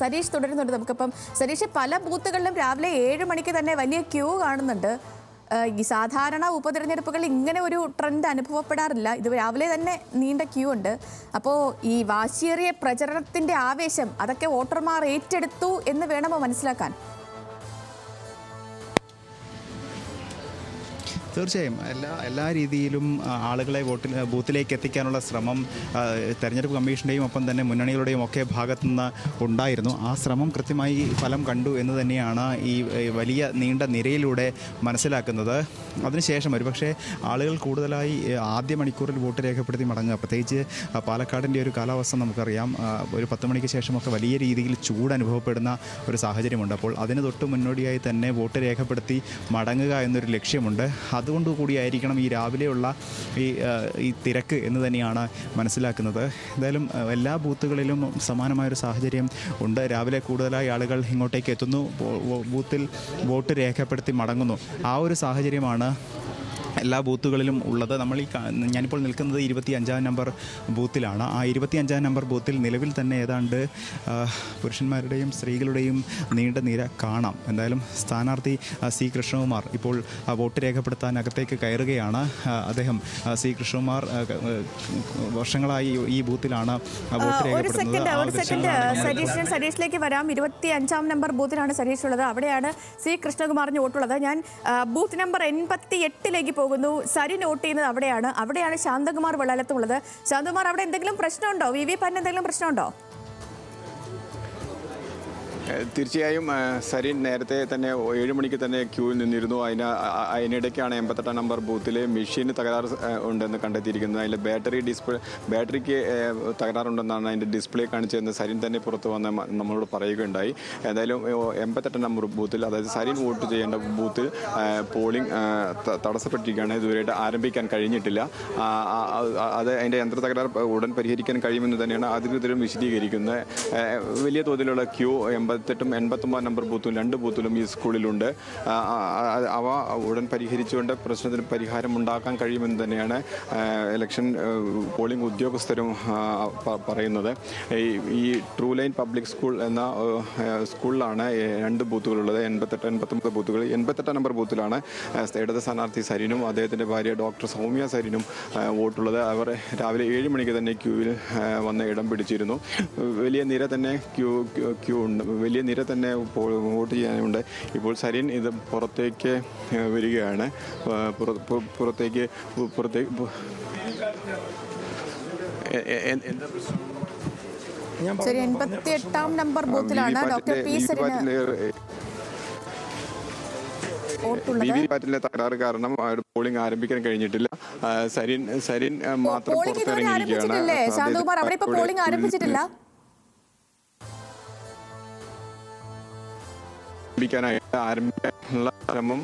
സരീഷ് തുടരുന്നുണ്ട് നമുക്കിപ്പം. സരീഷ് പല ബൂത്തുകളിലും രാവിലെ ഏഴ് മണിക്ക് തന്നെ വലിയ ക്യൂ കാണുന്നുണ്ട്. ഈ സാധാരണ ഉപതെരഞ്ഞെടുപ്പുകളിൽ ഇങ്ങനെ ഒരു ട്രെൻഡ് അനുഭവപ്പെടാറില്ല. ഇത് രാവിലെ തന്നെ നീണ്ട ക്യൂ ഉണ്ട്. അപ്പോൾ ഈ വാശിയേറിയ പ്രചരണത്തിന്റെ ആവേശം അതൊക്കെ വോട്ടർമാർ ഏറ്റെടുത്തു എന്ന് വേണമോ മനസ്സിലാക്കാൻ? തീർച്ചയായും. എല്ലാ എല്ലാ രീതിയിലും ആളുകളെ വോട്ടിൽ ബൂത്തിലേക്ക് എത്തിക്കാനുള്ള ശ്രമം തെരഞ്ഞെടുപ്പ് കമ്മീഷന്റെയും ഒപ്പം തന്നെ മുന്നണികളുടെയും ഒക്കെ ഭാഗത്തു നിന്ന് ഉണ്ടായിരുന്നു. ആ ശ്രമം കൃത്യമായി ഫലം കണ്ടു എന്ന് തന്നെയാണ് ഈ വലിയ നീണ്ട നിരയിലൂടെ മനസ്സിലാക്കുന്നത്. അതിനുശേഷം ഒരുപക്ഷെ ആളുകൾ കൂടുതലായി ആദ്യ മണിക്കൂറിൽ വോട്ട് രേഖപ്പെടുത്തി മടങ്ങുക. പ്രത്യേകിച്ച് പാലക്കാടിന്റെ ഒരു കാലാവസ്ഥ നമുക്കറിയാം. ഒരു പത്ത് മണിക്ക് ശേഷമൊക്കെ വലിയ രീതിയിൽ ചൂട് അനുഭവപ്പെടുന്ന ഒരു സാഹചര്യമുണ്ട്. അപ്പോൾ അതിന് തൊട്ട് മുന്നോടിയായി തന്നെ വോട്ട് രേഖപ്പെടുത്തി മടങ്ങുക എന്നൊരു ലക്ഷ്യമുണ്ട്. അതുകൊണ്ട് കൂടിയായിരിക്കണം ഈ രാവിലെയുള്ള ഈ ഈ തിരക്ക് എന്ന് തന്നെയാണ് മനസ്സിലാക്കുന്നത്. എന്തായാലും എല്ലാ ബൂത്തുകളിലും സമാനമായൊരു സാഹചര്യം ഉണ്ട്. രാവിലെ കൂടുതലായി ആളുകൾ ഇങ്ങോട്ടേക്ക് എത്തുന്നു. ബൂത്തിൽ വോട്ട് രേഖപ്പെടുത്തി മടങ്ങുന്നു. ആ ഒരു സാഹചര്യമാണ് എല്ലാ ബൂത്തുകളിലും ഉള്ളത്. നമ്മൾ ഈ ഞാനിപ്പോൾ നിൽക്കുന്നത് ഇരുപത്തി അഞ്ചാം നമ്പർ ബൂത്തിലാണ്. ആ ഇരുപത്തി അഞ്ചാം നമ്പർ ബൂത്തിൽ നിലവിൽ തന്നെ ഏതാണ്ട് പുരുഷന്മാരുടെയും സ്ത്രീകളുടെയും നീണ്ട നിര കാണാം. എന്തായാലും സ്ഥാനാർത്ഥി സി കൃഷ്ണകുമാർ ഇപ്പോൾ വോട്ട് രേഖപ്പെടുത്താൻ അകത്തേക്ക് കയറുകയാണ്. അദ്ദേഹം സി കൃഷ്ണകുമാർ വർഷങ്ങളായി ഈ ബൂത്തിലാണ് സതീഷിലേക്ക് വോട്ട് രേഖപ്പെടുത്തുന്നത്. വരാം. ഇരുപത്തി അഞ്ചാം നമ്പർ ബൂത്തിലാണ് സതീഷ് ഉള്ളത്. അവിടെയാണ് സി കൃഷ്ണകുമാറിന് വോട്ടുള്ളത്. ഞാൻ ബൂത്ത് നമ്പർ എൺപത്തി എട്ടിലേക്ക് പോകുന്നു. സരി നോട്ട് ചെയ്യുന്നത് അവിടെയാണ്. അവിടെയാണ് ശാന്തകുമാർ വെള്ളലത്തുള്ളത് ശാന്തകുമാർ അവിടെ എന്തെങ്കിലും പ്രശ്നമുണ്ടോ? വി വി പാറ്റിന് എന്തെങ്കിലും പ്രശ്നമുണ്ടോ? തീർച്ചയായും സരിൻ നേരത്തെ തന്നെ ഏഴ് മണിക്ക് തന്നെ ക്യൂവിൽ നിന്നിരുന്നു. അതിന് അതിനിടയ്ക്കാണ് എൺപത്തെട്ടാം നമ്പർ ബൂത്തിലെ മെഷീന് തകരാറ് ഉണ്ടെന്ന് കണ്ടെത്തിയിരിക്കുന്നത്. അതിൽ ബാറ്ററി ഡിസ്പ്ലേ ബാറ്ററിക്ക് തകരാറുണ്ടെന്നാണ് അതിന്റെ ഡിസ്പ്ലേ കാണിച്ചതെന്ന് സരിൻ തന്നെ പുറത്ത് വന്ന് നമ്മളോട് പറയുകയുണ്ടായി. ഏതായാലും എൺപത്തെട്ടാം നമ്പർ ബൂത്തിൽ അതായത് സരിൻ വോട്ട് ചെയ്യേണ്ട ബൂത്തിൽ പോളിംഗ് തടസ്സപ്പെട്ടിരിക്കുകയാണ്. ഇതുവരെയായിട്ട് ആരംഭിക്കാൻ കഴിഞ്ഞിട്ടില്ല. അത് അതിന്റെ യന്ത്ര തകരാർ ഉടൻ പരിഹരിക്കാൻ കഴിയുമെന്ന് തന്നെയാണ് അധികൃതരും വിശദീകരിക്കുന്നത്. വലിയ തോതിലുള്ള ക്യൂ എൺപത്തെട്ടും എൺപത്തൊമ്പത് നമ്പർ ബൂത്തും രണ്ട് ബൂത്തിലും ഈ സ്കൂളിലുണ്ട്. അവ ഉടൻ പരിഹരിച്ചുകൊണ്ട് പ്രശ്നത്തിന് പരിഹാരം ഉണ്ടാക്കാൻ കഴിയുമെന്ന് തന്നെയാണ് ഇലക്ഷൻ പോളിംഗ് ഉദ്യോഗസ്ഥരും പറയുന്നത്. ഈ- ട്രൂ ലൈൻ പബ്ലിക് സ്കൂൾ എന്ന സ്കൂളിലാണ് രണ്ട് ബൂത്തുകളുള്ളത്. എൺപത്തെട്ട് എൺപത്തൊമ്പത് ബൂത്തുകൾ. എൺപത്തെട്ട് നമ്പർ ബൂത്തിലാണ് ഇടത് സ്ഥാനാർത്ഥി സരിനും അദ്ദേഹത്തിന്റെ ഭാര്യ ഡോക്ടർ സൗമ്യ സരിനും വോട്ടുള്ളത്. അവർ രാവിലെ ഏഴ് മണിക്ക് തന്നെ ക്യൂവിൽ വന്ന് ഇടം പിടിച്ചിരുന്നു. വലിയ നിര തന്നെ ക്യൂ- ക്യൂ ഉണ്ട്. വലിയ നിര തന്നെ വോട്ട് ചെയ്യാനുണ്ട്. ഇപ്പോൾ സരിൻ ഇത് പുറത്തേക്ക് വരികയാണ്. പുറത്തേക്ക് പുറത്തേക്ക് എന്താ പ്രശ്നം? ശരി എൺപത്തി എട്ടാം നമ്പർ ബൂത്തിലാണ്. ഡോക്ടർ പി സരിന് വോട്ടുള്ളത് വി പാറ്റിലെ തകരാറ് കാരണം പോളിംഗ് ആരംഭിക്കാൻ കഴിഞ്ഞിട്ടില്ല. സരിൻ സരിൻ മാത്രം പുറത്തിറങ്ങിയിരിക്കുകയാണ്. പോളിംഗ് ആരംഭിച്ചിട്ടില്ല? ആരംഭിക്കാനായിട്ട് ആരംഭിക്കാനുള്ള ശ്രമം.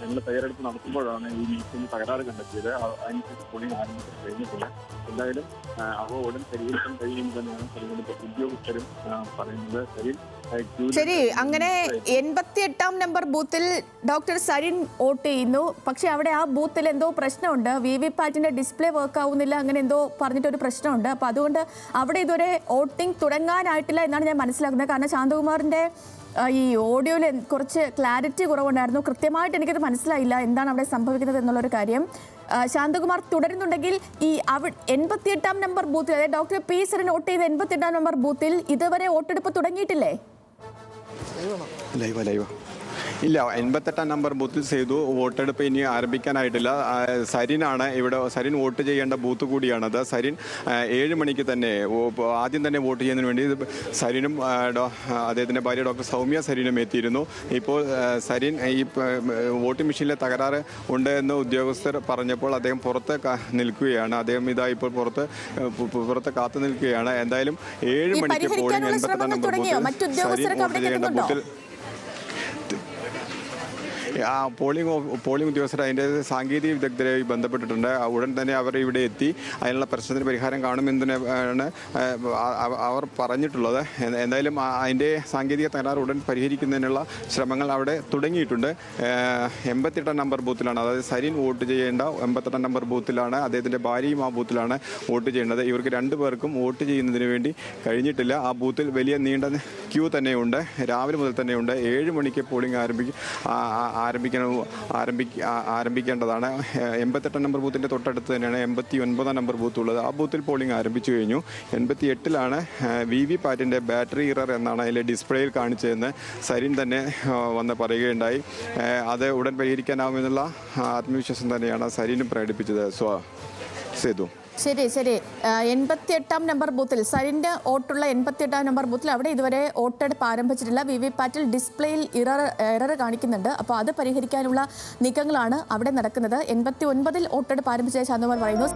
ഞങ്ങൾ തയ്യാറെടുപ്പ് നടത്തുമ്പോഴാണ് ഈ മീറ്റിംഗ് തകരാറ് കണ്ടെത്തിയത്. അതിനനുസരിച്ച് പോളിംഗ് ആരംഭിക്കാൻ കഴിഞ്ഞിട്ടില്ല. എന്തായാലും അവ ഉടൻ പരിഹരിക്കാൻ കഴിയും തന്നെയാണ് തെരഞ്ഞെടുപ്പ് ഉദ്യോഗസ്ഥരും പറയുന്നത്. സരിൻ ശരി അങ്ങനെ എൺപത്തി എട്ടാം നമ്പർ ബൂത്തിൽ ഡോക്ടർ സരിൻ വോട്ട് ചെയ്യുന്നു. പക്ഷെ അവിടെ ആ ബൂത്തിൽ എന്തോ പ്രശ്നമുണ്ട്. വി വി പാറ്റിന്റെ ഡിസ്പ്ലേ വർക്ക് ആവുന്നില്ല അങ്ങനെ എന്തോ പറഞ്ഞിട്ടൊരു പ്രശ്നമുണ്ട്. അപ്പൊ അതുകൊണ്ട് അവിടെ ഇതുവരെ വോട്ടിംഗ് തുടങ്ങാനായിട്ടില്ല എന്നാണ് ഞാൻ മനസ്സിലാക്കുന്നത്. കാരണം ശാന്തകുമാറിന്റെ ഈ ഓഡിയോയിൽ കുറച്ച് ക്ലാരിറ്റി കുറവുണ്ടായിരുന്നു. കൃത്യമായിട്ട് എനിക്കത് മനസ്സിലായില്ല. എന്താണ് അവിടെ സംഭവിക്കുന്നത് എന്നുള്ളൊരു കാര്യം. ശാന്തകുമാർ തുടരുന്നുണ്ടെങ്കിൽ ഈ അവ എൺപത്തിയെട്ടാം നമ്പർ ബൂത്തിൽ അതായത് ഡോക്ടർ പി സർ വോട്ട് ചെയ്ത എൺപത്തിയെട്ടാം നമ്പർ ബൂത്തിൽ ഇതുവരെ വോട്ടെടുപ്പ് തുടങ്ങിയിട്ടില്ലേ? ലൈവ ലൈവ. ഇല്ല എൺപത്തെട്ടാം നമ്പർ ബൂത്തിൽ ചെയ്തു വോട്ടെടുപ്പ് ഇനി ആരംഭിക്കാനായിട്ടില്ല. സരിനാണ് ഇവിടെ സരിൻ വോട്ട് ചെയ്യേണ്ട ബൂത്ത് കൂടിയാണത്. സരിൻ ഏഴ് മണിക്ക് തന്നെ ആദ്യം തന്നെ വോട്ട് ചെയ്യുന്നതിന് വേണ്ടി സരിനും അദ്ദേഹത്തിന്റെ ഭാര്യ ഡോക്ടർ സൗമ്യ സരിനും എത്തിയിരുന്നു. ഇപ്പോൾ സരിൻ ഈ വോട്ടിംഗ് മെഷീനിലെ തകരാറ് ഉണ്ട് എന്ന് ഉദ്യോഗസ്ഥർ പറഞ്ഞപ്പോൾ അദ്ദേഹം പുറത്ത് നിൽക്കുകയാണ്. അദ്ദേഹം ഇതാ ഇപ്പോൾ പുറത്ത് പുറത്ത് കാത്തു നിൽക്കുകയാണ്. എന്തായാലും ഏഴ് മണിക്ക് പോളിംഗ് എൺപത്തെട്ടാം നമ്പർ ബൂത്തിൽ സരിൻ വോട്ട് ചെയ്യേണ്ട ബൂത്തിൽ ആ പോളിംഗ് പോളിംഗ് ഉദ്യോഗസ്ഥർ അതിന്റെ സാങ്കേതിക വിദഗ്ധരുമായി ബന്ധപ്പെട്ടിട്ടുണ്ട്. ഉടൻ തന്നെ അവർ ഇവിടെ എത്തി. അതിനുള്ള പ്രശ്നത്തിന് പരിഹാരം കാണുമെന്ന് തന്നെ ആണ് ആ- അവ- അവർ പറഞ്ഞിട്ടുള്ളത്. എന്തായാലും അതിന്റെ സാങ്കേതിക തകരാറ് ഉടൻ പരിഹരിക്കുന്നതിനുള്ള ശ്രമങ്ങൾ അവിടെ തുടങ്ങിയിട്ടുണ്ട്. എൺപത്തെട്ടാം നമ്പർ ബൂത്തിലാണ്. അതായത് സരിൻ വോട്ട് ചെയ്യേണ്ട എൺപത്തെട്ടാം നമ്പർ ബൂത്തിലാണ്. അദ്ദേഹത്തിന്റെ ഭാര്യയും ആ ബൂത്തിലാണ് വോട്ട് ചെയ്യേണ്ടത്. ഇവർക്ക് രണ്ടു പേർക്കും വോട്ട് ചെയ്യുന്നതിന് വേണ്ടി കഴിഞ്ഞിട്ടില്ല. ആ ബൂത്തിൽ വലിയ നീണ്ട ക്യൂ തന്നെയുണ്ട്. രാവിലെ മുതൽ തന്നെയുണ്ട്. ഏഴ് മണിക്ക് പോളിംഗ് ആരംഭിക്കും. ആരംഭിക്കണം ആരംഭി ആരംഭിക്കേണ്ടതാണ്. എൺപത്തെട്ട് നമ്പർ ബൂത്തിന്റെ തൊട്ടടുത്ത് തന്നെയാണ് എൺപത്തി ഒൻപതാം നമ്പർ ബൂത്ത് ഉള്ളത് ആ ബൂത്തിൽ പോളിംഗ് ആരംഭിച്ചു കഴിഞ്ഞു. എൺപത്തി എട്ടിലാണ് വി വി പാറ്റിന്റെ ബാറ്ററി ഇറർ എന്നാണ് അതിലെ ഡിസ്പ്ലേയിൽ കാണിച്ചതെന്ന് സരിൻ തന്നെ വന്ന് പറയുകയുണ്ടായി. അത് ഉടൻ പരിഹരിക്കാനാവുമെന്നുള്ള ആത്മവിശ്വാസം തന്നെയാണ് സരിനും പ്രകടിപ്പിച്ചത്. സ്വ സേതു. ശരി ശരി. എൺപത്തി എട്ടാം നമ്പർ ബൂത്തിൽ സരിന്റെ വോട്ടുള്ള എൺപത്തി എട്ടാം നമ്പർ ബൂത്തിൽ അവിടെ ഇതുവരെ വോട്ടെടുപ്പ് ആരംഭിച്ചിട്ടില്ല. വി വി പാറ്റിൽ ഡിസ്പ്ലേയിൽ ഇറർ എറർ കാണിക്കുന്നുണ്ട്. അപ്പോൾ അത് പരിഹരിക്കാനുള്ള നീക്കങ്ങളാണ് അവിടെ നടക്കുന്നത്. എൺപത്തി ഒൻപതിൽ വോട്ടെടുപ്പ് ആരംഭിച്ച ശാന്തകുമാർ പറയുന്നു.